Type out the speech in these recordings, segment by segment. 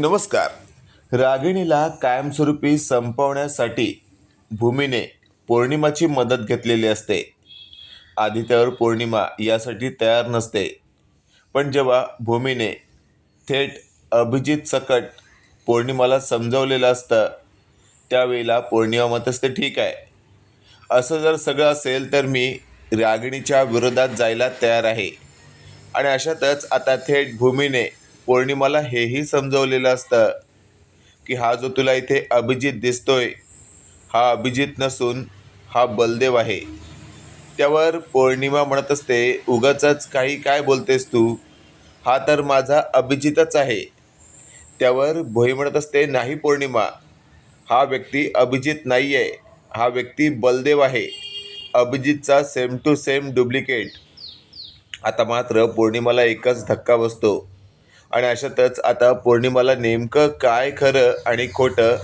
नमस्कार. रागिणीला कायमस्वरूपी संपवण्यासाठी भूमीने पौर्णिमाची मदत घेतलेली असते. आधी पौर्णिमा यासाठी तयार नसते. पण जेव्हा भूमीने थेट अभिजित सकट पौर्णिमाला समजवलेलं असतं त्यावेळेला पौर्णिमा मत असते ठीक आहे. असं जर सगळं असेल तर मी रागिणीच्या विरोधात जायला तयार आहे. आणि अशातच आता थेट भूमीने पौर्णिमाला हेही समजवलेलं असतं की हा जो तुला इथे अभिजित दिसतोय हा अभिजित नसून हा बलदेव आहे. त्यावर पौर्णिमा म्हणत असते उगाच काही काय बोलतेस तू? हा तर माझा अभिजितच आहे. त्यावर भोई म्हणत असते नाही पौर्णिमा हा व्यक्ती अभिजित नाही आहे हा व्यक्ती बलदेव आहे. अभिजितचा सेम टू सेम डुप्लिकेट आता मात्र पौर्णिमाला एकच धक्का बसतो. आणि अशातच आता पौर्णिमाला नेमकं काय खरं आणि खोटं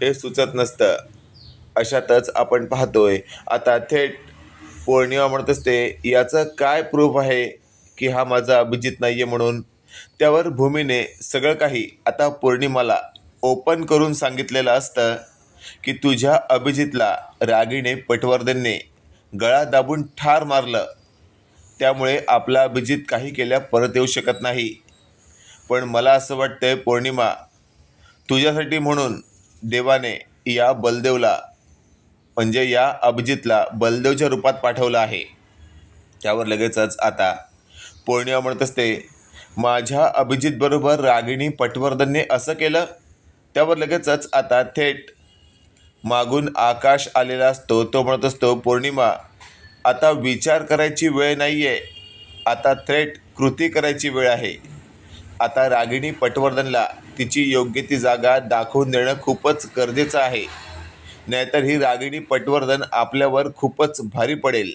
हे सुचत नसतं. अशातच आपण पाहतोय आता थेट पौर्णिमा म्हणत असते याचं काय प्रूफ आहे की हा माझा अभिजित नाही आहे म्हणून? त्यावर भूमीने सगळं काही आता पौर्णिमाला ओपन करून सांगितलेलं असतं की तुझ्या अभिजितला रागीने पटवर्धनने गळा दाबून ठार मारलं. त्यामुळे आपला अभिजित काही केल्या परत येऊ शकत नाही. पण मला असं वाटतंय पौर्णिमा तुझ्यासाठी म्हणून देवाने या बलदेवला म्हणजे या अभिजितला बलदेवच्या रूपात पाठवलं आहे. त्यावर लगेचच आता पौर्णिमा म्हणत असते माझ्या अभिजितबरोबर रागिणी पटवर्धनने असं केलं? त्यावर लगेचच आता थेट मागून आकाश आलेला असतो तो म्हणत असतो पौर्णिमा आता विचार करायची वेळ नाही आहे आता थेट कृती करायची वेळ आहे. आता रागिणी पटवर्धनला तिची योग्य ती जागा दाखवून देणं खूपच गरजेचं आहे. नाहीतर ही रागिणी पटवर्धन आपल्यावर खूपच भारी पडेल.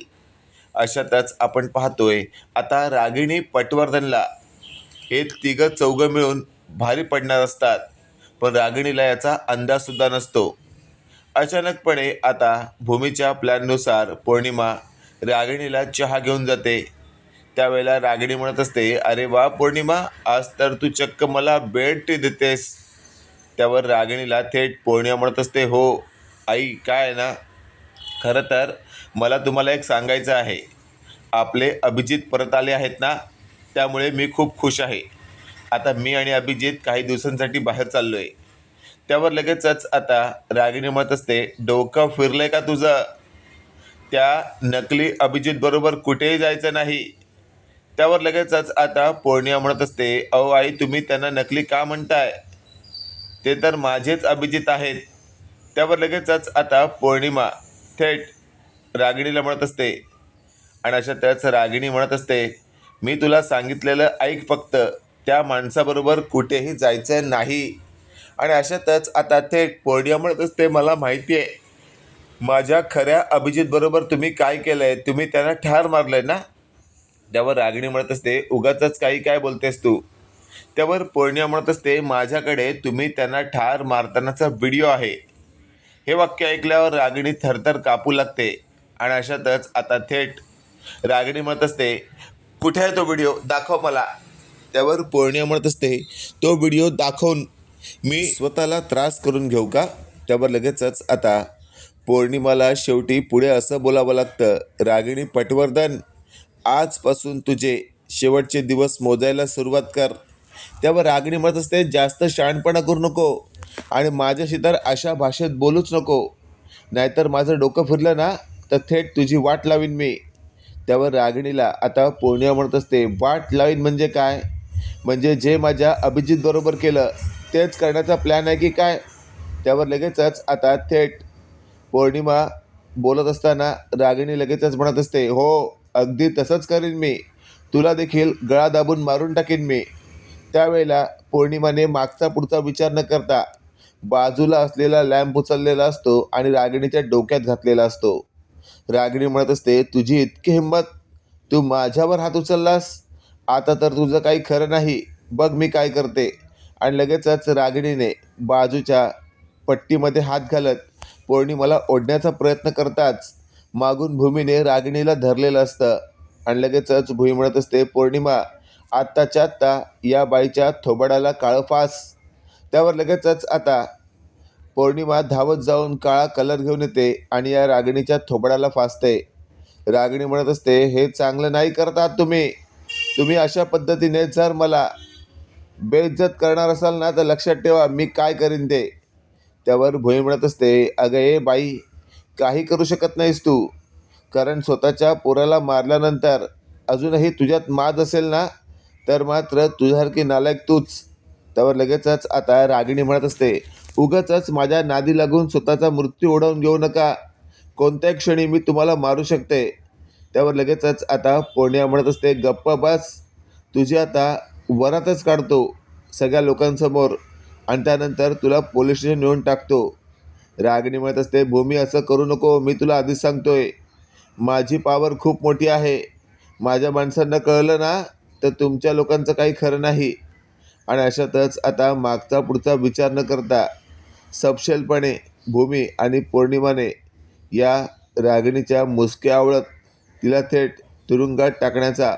अशातच आपण पाहतोय आता रागिणी पटवर्धनला हे तिघं चौघं मिळून भारी पडणार असतात पण रागिणीला याचा अंदाजसुद्धा नसतो. अचानकपणे आता भूमीच्या प्लॅननुसार पौर्णिमा रागिणीला चहा घेऊन जाते. त्यावेळेला रागिणी म्हणत असते अरे वा पौर्णिमा आज तर तू चक्क मला भेट देतेस. त्यावर रागिणीला थेट पौर्णिमा म्हणत असते हो आई काय आहे ना? खरं तर मला तुम्हाला एक सांगायचं आहे. आपले अभिजित परत आले आहेत ना? त्यामुळे मी खूप खुश आहे. आता मी आणि अभिजित काही दिवसांसाठी बाहेर चाललो आहे त्यावर लगेचच आता रागिणी म्हणत असते डोकं फिरलं आहे का तुझं? त्या नकली अभिजित बरोबर कुठेही जायचं नाही. त्यावर लगेचच आता पौर्णिमा म्हणत असते. अहो आई तुम्ही त्यांना नकली का म्हणताय? ते तर माझेच अभिजित आहेत. त्यावर लगेचच आता पौर्णिमा थेट रागिणीला म्हणत असते. आणि अशा त्याच रागिणी म्हणत असते मी तुला सांगितलेलं ऐक फक्त. त्या माणसाबरोबर कुठेही जायचं नाही. आणि अशातच आता थेट पौर्णिमा म्हणत असते मला माहिती आहे. माझ्या खऱ्या अभिजितबरोबर तुम्ही काय केलं आहे तुम्ही त्यांना ठार मारलं आहे ना? त्यावर रागिणी म्हणत असते उगाच काही काय बोलतेस तू? त्यावर पौर्णिमा म्हणत असते माझ्याकडे तुम्ही त्यांना ठार मारतानाचा व्हिडिओ आहे. हे वाक्य ऐकल्यावर रागिणी थरथर कापू लागते आणि अशातच आता थेट रागिणी म्हणत असते कुठे आहे तो व्हिडिओ? दाखव मला. त्यावर पौर्णिमा म्हणत असते तो व्हिडिओ दाखवून मी स्वतःला त्रास करून घेऊ का? त्यावर लगेचच आता पौर्णिमाला शेवटी पुढे असं बोलावं लागतं रागिणी पटवर्धन आजपासून तुझे शेवटचे दिवस मोजायला सुरुवात कर. त्यावर रागिणी म्हणत असते जास्त शहाणपणा करू नको आणि माझ्याशी तर अशा भाषेत बोलूच नको. नाहीतर माझं डोकं फिरलं ना तर थेट तुझी वाट लावीन मी. त्यावर रागिणीला आता पौर्णिमा म्हणत असते वाट लावीन म्हणजे काय? म्हणजे जे माझ्या अभिजित बरोबर केलं तेच करण्याचा प्लॅन आहे की काय? त्यावर लगेचच आता थेट पौर्णिमा बोलत असताना रागिणी लगेचच म्हणत असते हो अगदी तसंच करीन मी. तुला देखील गळा दाबून मारून टाकीन मी. त्यावेळेला पौर्णिमाने मागचा पुढचा विचार न करता बाजूला असलेला लॅम्प उचललेला असतो आणि रागिणीच्या डोक्यात घातलेला असतो. रागिणी म्हणत असते तुझी इतकी हिंमत तू माझ्यावर हात उचललास? आता तर तुझं काही खरं नाही. बघ मी काय करते. आणि लगेचच रागिणीने बाजूच्या पट्टीमध्ये हात घालत पौर्णिमाला ओढण्याचा प्रयत्न करताच मागून भूमीने रागिणीला धरलेलं असतं. आणि लगेचच भूमी म्हणत असते पौर्णिमा आत्ताच्या आत्ता या बाईच्या थोबाडाला काळं फास. त्यावर लगेचच आता पौर्णिमा धावत जाऊन काळा कलर घेऊन येते आणि या रागिणीच्या थोबडाला फासते. रागिणी म्हणत असते हे चांगलं नाही करत तुम्ही. तुम्ही अशा पद्धतीने जर मला बेइज्जत करणार असाल ना तर लक्षात ठेवा मी काय करीन ते. त्यावर भुई म्हणत असते अगं ए बाई काही करू शकत नाहीस तू. कारण स्वतःच्या पोराला मारल्यानंतर अजूनही तुझ्यात माज असेल ना तर मात्र तुझ्यासारखी नालायक तूच. त्यावर लगेचच आता रागिणी म्हणत असते उगाचच माझ्या नादी लागून स्वतःचा मृत्यू ओढवून घेऊ नका. कोणत्याही क्षणी मी तुम्हाला मारू शकते. त्यावर लगेचच आता पौर्णिमा म्हणत असते गप्प बस तुझी आता वरातच काढतो सगळ्या लोकांसमोर आणि त्यानंतर तुला पोलीस स्टेशन नेऊन टाकतो. रागिणी म्हणत असते भूमी असं करू नको. मी तुला आधीच सांगतोय. माझी पावर खूप मोठी आहे. माझ्या माणसांना कळलं ना तर तुमच्या लोकांचं काही खरं नाही. आणि अशातच आता मागचा पुढचा विचार न करता सपशेलपणे भूमी आणि पौर्णिमाने या रागिणीच्या मुसक्या आवळत तिला थेट तुरुंगात टाकण्याचा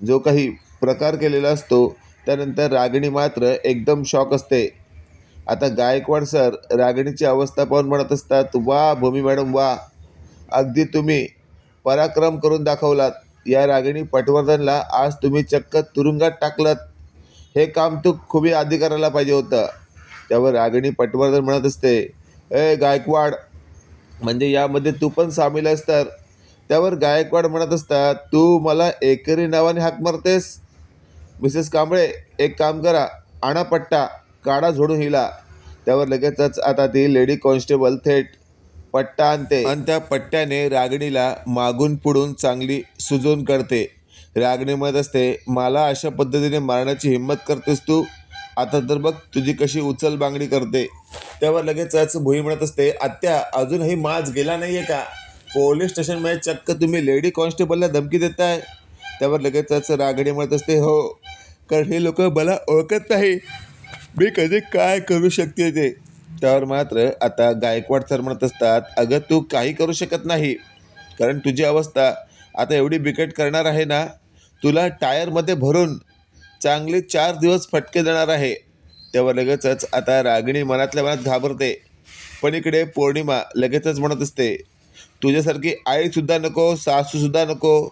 जो काही प्रकार केलेला असतो त्यानंतर रागिणी मात्र एकदम शॉक असते. आता गायकवाड सर रागिणीची अवस्था पाहून म्हणत असतात वा भूमी मॅडम वा. अगदी तुम्ही पराक्रम करून दाखवलात. या रागिणी पटवर्धनला आज तुम्ही चक्क तुरुंगात टाकलं हे काम तू खूपही आधी करायला पाहिजे होतं. त्यावर रागिणी पटवर्धन म्हणत असते ए गायकवाड म्हणजे यामध्ये तू पण सामील आहेस तर? त्यावर गायकवाड म्हणत असतात तू मला एकेरी नावाने हाक मारतेस. मिसेस कांबळे एक काम करा आणा पट्टा. गाडा झोडून हिला. त्यावर लगेचच आता ती लेडी कॉन्स्टेबल थेट पट्टा आणते. आणि त्या पट्ट्याने रागणीला मागून पुढून चांगली सुजून करते. रागणी म्हणत असते मला अशा पद्धतीने मारण्याची हिंमत करतेस तू? आता तर बघ तुझी कशी उचल बांगडी करते. त्यावर लगेचच भुई म्हणत असते आत्या अजूनही माज गेला नाहीये का? पोलीस स्टेशनमध्ये चक्क तुम्ही लेडी कॉन्स्टेबलला धमकी देताय. त्यावर लगेचच रागणी म्हणत असते हो कारण हे लोक मला ओळखत नाही. मी कधी काय करू शकते ते? त्यावर मात्र आता गायकवाड सर म्हणत असतात अगं तू काही करू शकत नाही. कारण तुझी अवस्था आता एवढी बिकट करणार आहे ना तुला टायरमध्ये भरून चांगले चार दिवस फटके देणार आहे. तेव्हा लगेचच आता रागिणी मनातल्या मनात घाबरते. पण इकडे पौर्णिमा लगेचच म्हणत असते तुझ्यासारखी आईसुद्धा नको सासूसुद्धा नको.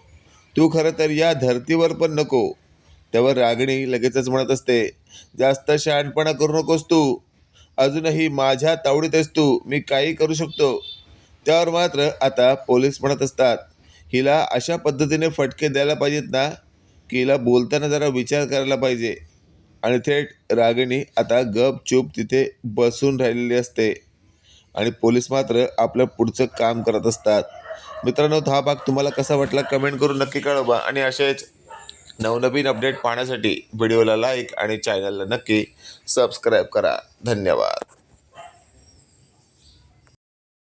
तू खरं तर या धर्तीवर पण नको. त्यावर रागिणी लगेचच म्हणत असते जास्त शहाणपणा करू नकोस तू. अजूनही माझ्या तावडीत आहेस तू. मी काही करू शकतो. त्यावर मात्र आता पोलीस म्हणत असतात हिला अशा पद्धतीने फटके द्यायला पाहिजेत ना की हिला बोलताना जरा विचार करायला पाहिजे. आणि थेट रागिणी आता गपचूप तिथे बसून राहिलेली असते. आणि पोलीस मात्र आपलं पुढचं काम करत असतात. मित्रांनो हा भाग तुम्हाला कसा वाटला कमेंट करून नक्की कळवा. आणि असेच नवनवीन अपडेट पाहण्यासाठी व्हिडिओला लाईक आणि चॅनलला नक्की सबस्क्राईब करा. धन्यवाद.